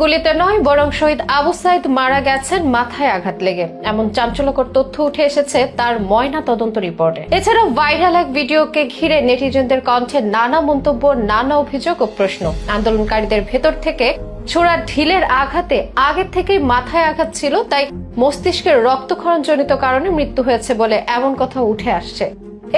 গুলিতে নয়, বরং শহীদ আবু সাইদ মারা গেছেন মাথায় আঘাত লেগে। এমন চাঞ্চল্যকর তথ্য উঠে এসেছে তার ময়না তদন্ত রিপোর্টে। এছাড়াও ভাইরাল এক ভিডিওকে ঘিরে নেটিজনদের কণ্ঠে নানা মন্তব্য, নানা অভিযোগ ও প্রশ্ন। আন্দোলনকারীদের ভেতর থেকে ছোড়া ঢিলের আঘাতে আগের থেকেই মাথায় আঘাত ছিল, তাই মস্তিষ্কের রক্তক্ষরণ জনিত কারণে মৃত্যু হয়েছে বলে এমন কথা উঠে আসছে।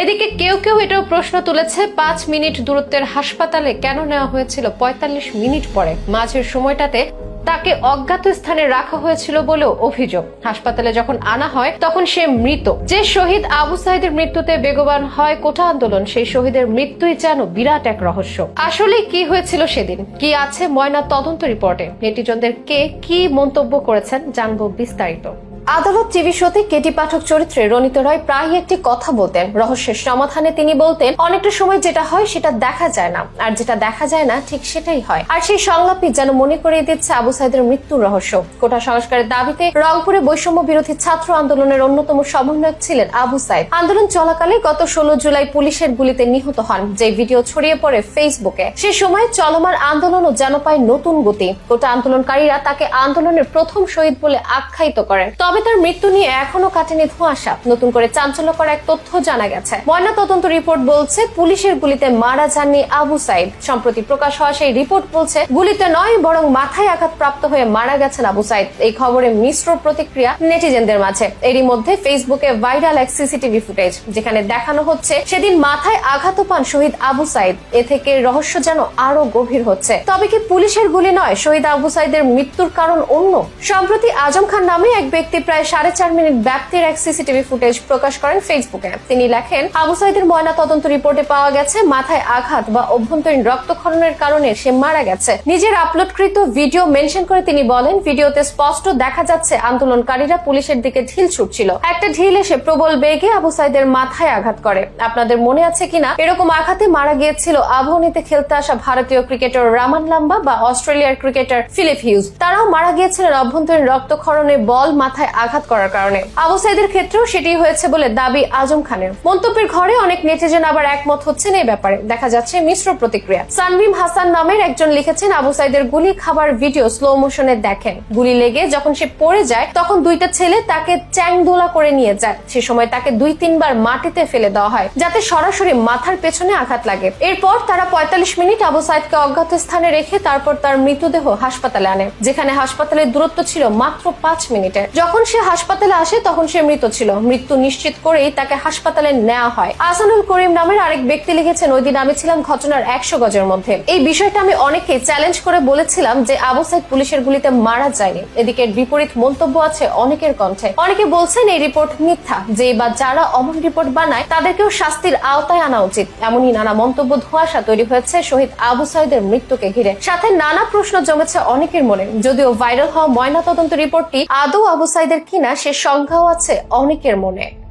এদিকে কেউ কেউ এটাও প্রশ্ন তুলেছে, পাঁচ মিনিট দূরত্বের হাসপাতালে কেন নেওয়া হয়েছিল? পঁয়তাল্লিশ মিনিট পরে। মাঝের সময়টাতে তাকে অজ্ঞাত স্থানে রাখা হয়েছিল বলেও অভিযোগ। হাসপাতালে যখন আনা হয়, তখন সে মৃত। যে শহীদ আবু সাইদের মৃত্যুতে বেগবান হয় কোটা আন্দোলন, সেই শহীদের মৃত্যুই যেন বিরাট এক রহস্য। আসলে কি হয়েছিল সেদিন? কি আছে ময়না তদন্ত রিপোর্টে? নেটিজনদের কে কি মন্তব্য করেছেন জানব বিস্তারিত। আদালত টিভি শোতে কেটি পাঠক চরিত্রে রনিত রায় প্রায় একটি কথা বলতেন। রহস্যের সমাধানে তিনি বলতেন, অনেকটা সময় যেটা হয় সেটা দেখা যায় না, আর যেটা দেখা যায় না ঠিক সেটাই হয়। আর সেই সংলাপই যেন মনে করিয়ে দিচ্ছে আবু সাইদের মৃত্যুর রহস্য। কোটা সংস্কারের দাবিতে রংপুরে বৈষম্য বিরোধী ছাত্র আন্দোলনের অন্যতম সমন্বয়ক ছিলেন আবু সাইদ। আন্দোলন চলাকালে গত ষোলো জুলাই পুলিশের গুলিতে নিহত হন, যে ভিডিও ছড়িয়ে পড়ে ফেসবুকে। সে সময় চলমান আন্দোলনও যেন পায় নতুন গতি। কোটা আন্দোলনকারীরা তাকে আন্দোলনের প্রথম শহীদ বলে আখ্যায়িত করেন। তবে তার মৃত্যু নিয়ে এখনও কাটেনি ধোঁয়াশা। নতুন করে চাঞ্চল্যকর এক তথ্য জানা গেছে। ময়না তদন্ত রিপোর্ট বলছে, পুলিশের গুলিতে মারা যাননি আবু সাইদ। সম্প্রতি প্রকাশ হওয়া সেই রিপোর্ট বলছে, গুলিতে নয়, বরং মাথায় আঘাত প্রাপ্ত হয়ে মারা গেছেন আবু সাইদ। এই খবরে মিশ্র প্রতিক্রিয়া নেটিজেনদের মাঝে। এরই মধ্যে ফেসবুকে ভাইরাল এক সিসিটিভি ফুটেজ, যেখানে দেখানো হচ্ছে, সেদিন মাথায় আঘাত পান শহীদ আবু সাইদ। এ থেকে রহস্য যেন আরও গভীর হচ্ছে। তবে কি পুলিশের গুলি নয়, শহীদ আবু সাইদের মৃত্যুর কারণ অন্য? সম্প্রতি আজম খান নামে এক ব্যক্তি প্রায় সাড়ে চার মিনিট ব্যাপ্তির এক সিসিটিভি ফুটেজ প্রকাশ করেন ফেসবুকে তিনি লেখেন, আবু সাইদের ময়না তদন্ত রিপোর্টে পাওয়া গেছে, মাথায় আঘাত বা অভ্যন্তরীণ রক্তক্ষরণের কারণে সে মারা গেছে। নিজের আপলোডকৃত ভিডিও মেনশন করে তিনি বলেন, ভিডিওতে স্পষ্ট দেখা যাচ্ছে, আন্দোলনকারীরা পুলিশের দিকে ঢিল ছুটছিল। একটা ঢিল এসে প্রবল বেগে আবু সাইদের মাথায় আঘাত করে। আপনাদের মনে আছে কিনা? এরকম আঘাতে মারা গিয়েছিল আবহনীতে খেলতে আসা ভারতীয় ক্রিকেটার রামান লাম্বা বা অস্ট্রেলিয়ার ক্রিকেটার ফিলিপ হিউজ। তারাও মারা গিয়েছিলেন অভ্যন্তরীণ রক্তক্ষরণে, বল মাথায় আঘাত করার কারণে। আবু সাইদের ক্ষেত্রেও সেটি হয়েছে বলে দাবি আজম খানের। মন্তব্যের ঘরে অনেক নেটিজেন আবার একমত হচ্ছেন এই ব্যাপারে। দেখা যাচ্ছে মিশ্র প্রতিক্রিয়া। সানভিম হাসান নামের একজন লিখেছেন, আবু সাইদের গুলি খাবার ভিডিও স্লো মোশনে দেখেন। গুলি লেগে যখন সে পড়ে যায়, তখন দুইটা ছেলে তাকে চ্যাং দোলা করে নিয়ে যায়। সে সময় তাকে দুই তিনবার মাটিতে ফেলে দেওয়া হয়, যাতে সরাসরি মাথার পেছনে আঘাত লাগে। এরপর তারা পঁয়তাল্লিশ মিনিট আবু সাইদকে অজ্ঞাত স্থানে রেখে তারপর তার মৃতদেহ হাসপাতালে আনে, যেখানে হাসপাতালের দূরত্ব ছিল মাত্র পাঁচ মিনিটের যখন সে হাসপাতালে আসে, তখন সে মৃত ছিল। মৃত্যু নিশ্চিত করেই তাকে হাসপাতালে নেওয়া হয়। আসানুল করিম নামের আরেক ব্যক্তি লিখেছেন, ওই দিন আমি ছিলাম ঘটনার একশো গজের মধ্যে। এই বিষয়টা আমি অনেককে চ্যালেঞ্জ করে বলেছিলাম যে আবু সাইদ পুলিশের গুলিতে মারা যায়নি। এদিকে বিপরীত মন্তব্য আছে অনেকের কণ্ঠে। অনেকে বলছেন এই রিপোর্ট মিথ্যা, যে বা যারা অমন রিপোর্ট বানায়, তাদেরকেও শাস্তির আওতায় আনা উচিত। এমনই নানা মন্তব্য ধোঁয়াশা তৈরি হয়েছে শহীদ আবু সাইদের মৃত্যুকে ঘিরে। সাথে নানা প্রশ্ন জমেছে অনেকের মনে। যদিও ভাইরাল হওয়া ময়না তদন্ত রিপোর্টটি আদৌ আবু সাইদের কিনা সে সংখ্যাও আছে অনেকের মনে।